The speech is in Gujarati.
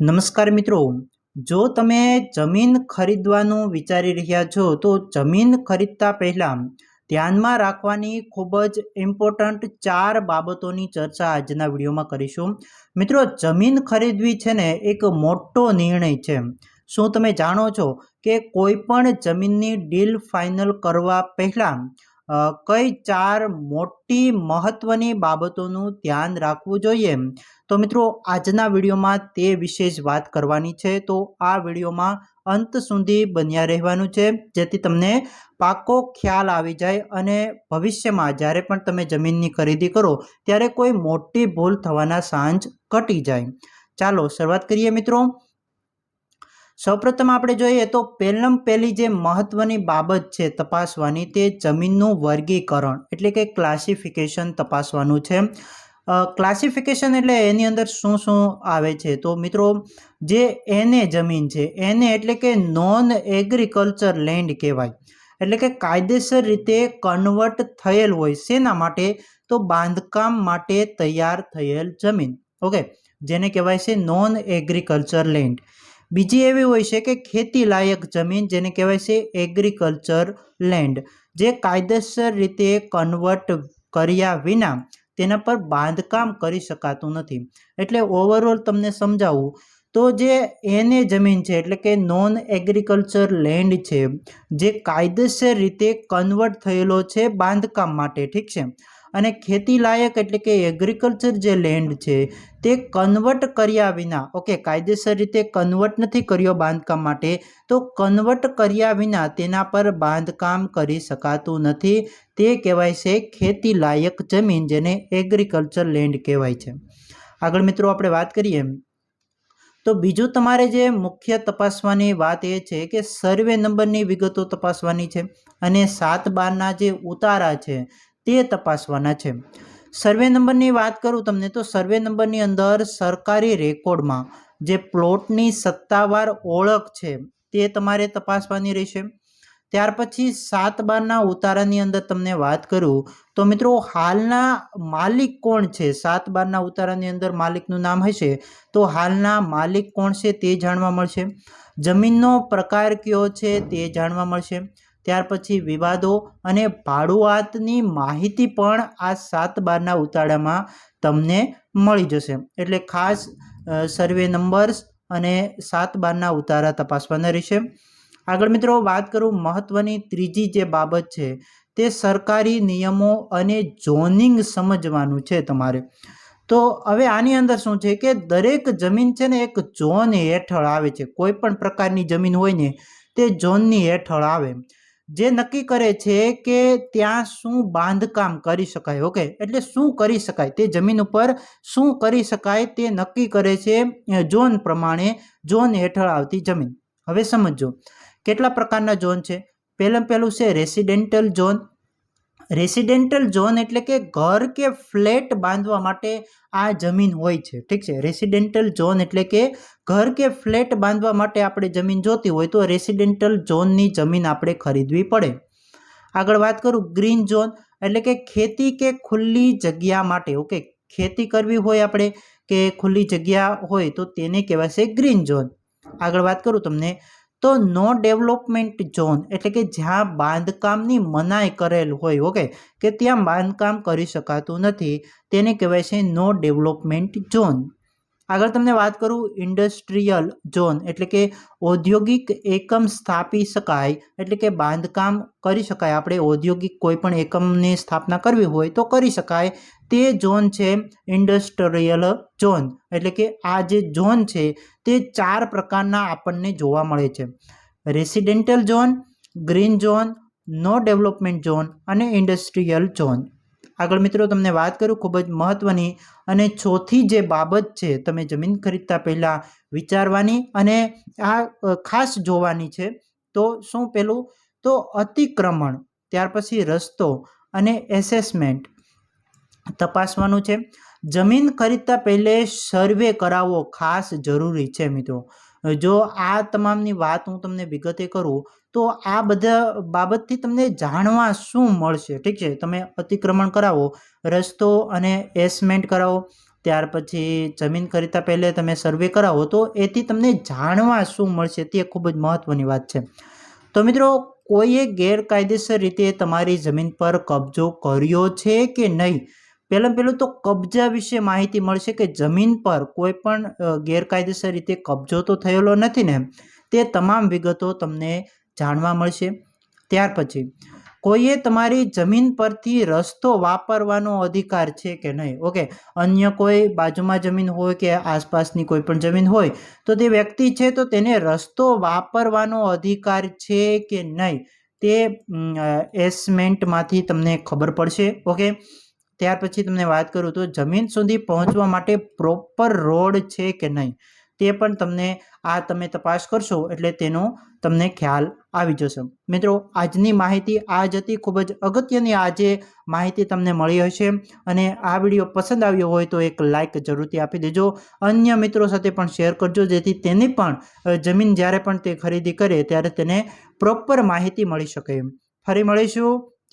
નમસ્કાર મિત્રો. જો તમે જમીન ખરીદવાનું વિચારી રહ્યા છો, તો જમીન ખરીદતા પહેલાં ધ્યાનમાં રાખવાની ખૂબ જ ઇમ્પોર્ટન્ટ ચાર બાબતોની ચર્ચા આજના વિડીયોમાં કરીશું. મિત્રો, જમીન ખરીદવી છે ને, એક મોટો નિર્ણય છે. શું તમે જાણો છો કે કોઈ પણ જમીનની ડીલ ફાઇનલ કરવા પહેલાં કઈ ચાર મોટી મહત્વની બાબતોનું ધ્યાન રાખવું જોઈએ? તો મિત્રો, આજના વિડીયોમાં તે વિશે જ વાત કરવાની છે. તો આ વિડીયોમાં અંત સુધી બન્યા રહેવાનું છે. જેથી તમને પાકો ખ્યાલ આવી જાય અને ભવિષ્યમાં જ્યારે પણ તમે જમીનની ખરીદી કરો, ત્યારે કોઈ મોટી ભૂલ થવાના સાંજ ઘટી જાય. ચાલો, શરૂઆત કરીએ મિત્રો. સૌપ્રથમ આપણે જોઈએ તો પહેલમ પહેલી જે મહત્વની બાબત છે તપાસવાની તે જમીનનું વર્ગીકરણ, એટલે કે ક્લાસિફિકેશન તપાસવાનું છે. ક્લાસિફિકેશન એટલે એની અંદર શું શું આવે છે? તો મિત્રો, જે એને જમીન છે, એને એટલે કે નોન એગ્રીકલ્ચર લેન્ડ કહેવાય. એટલે કે કાયદેસર રીતે કન્વર્ટ થયેલ હોય શેના માટે? તો બાંધકામ માટે તૈયાર થયેલ જમીન. ઓકે? જેને કહેવાય છે નોન એગ્રીકલ્ચર લેન્ડ બીજી એવી હોય છે કે ખેતી લાયક જમીન જેને કહેવાય છે એગ્રીકલ્ચર લેન્ડ જે કાયદેસર રીતે કન્વર્ટ કર્યા વિના તેના પર બાંધકામ કરી શકાતું નથી. એટલે ઓવરઓલ તમને સમજાવું તો જે એને જમીન છે, એટલે કે નોન એગ્રીકલ્ચર લેન્ડ છે, જે કાયદેસર રીતે કન્વર્ટ થયેલો છે બાંધકામ માટે, ઠીક છે? અને ખેતી લાયક એટલે કે એગ્રીકલ્ચર જે લેન્ડ છે, તે કન્વર્ટ કર્યા વિના ઓકે કાયદેસર રીતે કન્વર્ટ નથી કર્યો બાંધકામ માટે, તો કન્વર્ટ કર્યા વિના તેના પર બાંધકામ કરી શકાતું નથી. તે કહેવાય છે ખેતી લાયક જમીન જેને એગ્રીકલ્ચર લેન્ડ કહેવાય છે. આગળ મિત્રો આપણે વાત કરીએ. તો બીજું તમારે જે મુખ્ય તપાસવાની વાત એ છે કે સર્વે નંબરની વિગતો તપાસવાની છે અને સાત બારના જે ઉતારા છે તે તપાસવાના છે. સર્વે નંબરની વાત કરું તમને તો સર્વે નંબરની અંદર સરકારી રેકોર્ડમાં જે પ્લોટની સત્તાવાર ઓળખ છે તે તમારે તપાસવાની રહેશે. ત્યાર પછી સાત બારના ઉતારાની અંદર તમને વાત કરું તો મિત્રો હાલના માલિક કોણ છે? સાત બારના ઉતારાની અંદર માલિકનું નામ હશે તો હાલના માલિક કોણ છે તે જાણવા મળશે. જમીનનો પ્રકાર કયો છે તે જાણવા મળશે. ત્યાર પછી વિવાદો અને ભાડુઆતની માહિતી પણ આ સાત બારના ઉતાળામાં તમને મળી જશે. એટલે ખાસ સર્વે નંબર્સ અને સાત બારના ઉતારા તપાસવાના રહેશે. આગળ મિત્રો વાત કરું મહત્ત્વની ત્રીજી જે બાબત છે, તે સરકારી નિયમો અને ઝોનિંગ સમજવાનું છે તમારે. તો હવે આની અંદર શું છે કે દરેક જમીન છે ને એક ઝોન હેઠળ આવે છે. કોઈ પણ પ્રકારની જમીન હોય ને, તે ઝોનની હેઠળ આવે. જે નક્કી કરે છે કે ત્યાં શું બાંધકામ કરી શકાય, ઓકે? એટલે શું કરી શકાય? તે જમીન ઉપર શું કરી શકાય તે નક્કી કરે છે ઝોન પ્રમાણે, ઝોન હેઠળ આવતી જમીન. હવે સમજો કેટલા પ્રકારના ઝોન છે? પહેલાં પહેલું છે રેસિડેન્ટલ ઝોન રેસિડેન્ટલ ઝોન એટલે કે ઘર કે ફ્લેટ બાંધવા માટે આ જમીન હોય છે. ઠીક છે? રેસિડેન્ટલ ઝોન એટલે કે ઘર કે ફ્લેટ બાંધવા માટે આપણે જમીન જોતી હોય તો રેસિડેન્ટલ ઝોનની જમીન આપણે ખરીદવી પડે. આગળ વાત કરું ગ્રીન ઝોન એટલે કે ખેતી કે ખુલ્લી જગ્યા માટે. ઓકે, ખેતી કરવી હોય આપણે કે ખુલ્લી જગ્યા હોય તો તેને કહેવાશે ગ્રીન ઝોન. આગળ વાત કરું તમને તો નો ડેવલપમેન્ટ ઝોન એટલે કે જ્યાં બાંધકામની મનાઈ કરેલ હોય ઓકે કે ત્યાં બાંધકામ કરી શકાતું નથી. તેને કહેવાય છે નો ડેવલપમેન્ટ ઝોન આગળ તમને વાત કરું ઇન્ડસ્ટ્રીયલ ઝોન એટલે કે ઔદ્યોગિક એકમ સ્થાપી શકાય, એટલે કે બાંધકામ કરી શકાય. આપણે ઔદ્યોગિક કોઈ પણ એકમની સ્થાપના કરવી હોય તો કરી શકાય. તે ઝોન છે ઇન્ડસ્ટ્રીયલ ઝોન એટલે કે આ જે ઝોન છે તે ચાર પ્રકારના આપણને જોવા મળે છે. Residential zone green zone no development zone અને ઇન્ડસ્ટ્રીયલ ઝોન આગળ મિત્રો તમને વાત કરું ખૂબ જ મહત્ત્વની અને ચોથી જે બાબત છે તમે જમીન ખરીદતા પહેલાં વિચારવાની અને આ ખાસ જોવાની છે, તો શું પેલું? તો અતિક્રમણ, ત્યાર પછી રસ્તો અને એસેસમેન્ટ તપાસવાનું છે. જમીન ખરીદતા પહેલે સર્વે કરાવવો ખાસ જરૂરી છે મિત્રો. જો આ તમામની વાત હું તમને વિગતે કરું, તો આ બધા બાબતથી તમને જાણવા શું મળશે? ઠીક છે? તમે અતિક્રમણ કરાવો, રસ્તો અને એસમેન્ટ કરાવો, ત્યાર પછી જમીન ખરીદતા પહેલે તમે સર્વે કરાવો, તો એથી તમને જાણવા શું મળશે તે ખૂબ જ મહત્ત્વની વાત છે. તો મિત્રો, કોઈએ ગેરકાયદેસર રીતે તમારી જમીન પર કબજો કર્યો છે કે નહીં? પહેલાં પહેલું તો કબજા વિશે માહિતી મળશે કે જમીન પર કોઈ પણ ગેરકાયદેસર રીતે કબજો તો થયેલો નથી ને, તે તમામ વિગતો તમને જાણવા મળશે. ત્યાર પછી, કોઈએ તમારી જમીન પરથી રસ્તો વાપરવાનો અધિકાર છે કે નહીં? ઓકે, અન્ય કોઈ બાજુમાં જમીન હોય કે આસપાસની કોઈ પણ જમીન હોય, તો તે વ્યક્તિ છે તો તેને રસ્તો વાપરવાનો અધિકાર છે કે નહીં? તે એસમેન્ટમાંથી તમને ખબર પડશે. ઓકે ત્યાર પછી તમને વાત કરું તો જમીન સુધી પહોંચવા માટે પ્રોપર રોડ છે કે નહીં? તે પણ તમને આ તમે તપાસ કરશો એટલે તેનો તમને ખ્યાલ આવી જશે. મિત્રો, આજની માહિતી આ જ હતી. ખૂબ જ અગત્યની આજે માહિતી તમને મળી હશે અને આ વીડિયો પસંદ આવ્યો હોય તો એક લાઇક જરૂરથી આપી દેજો. અન્ય મિત્રો સાથે પણ શેર કરજો, જેથી તેની પણ જમીન જ્યારે પણ તે ખરીદી કરે ત્યારે તેને પ્રોપર માહિતી મળી શકે. ફરી મળીશું.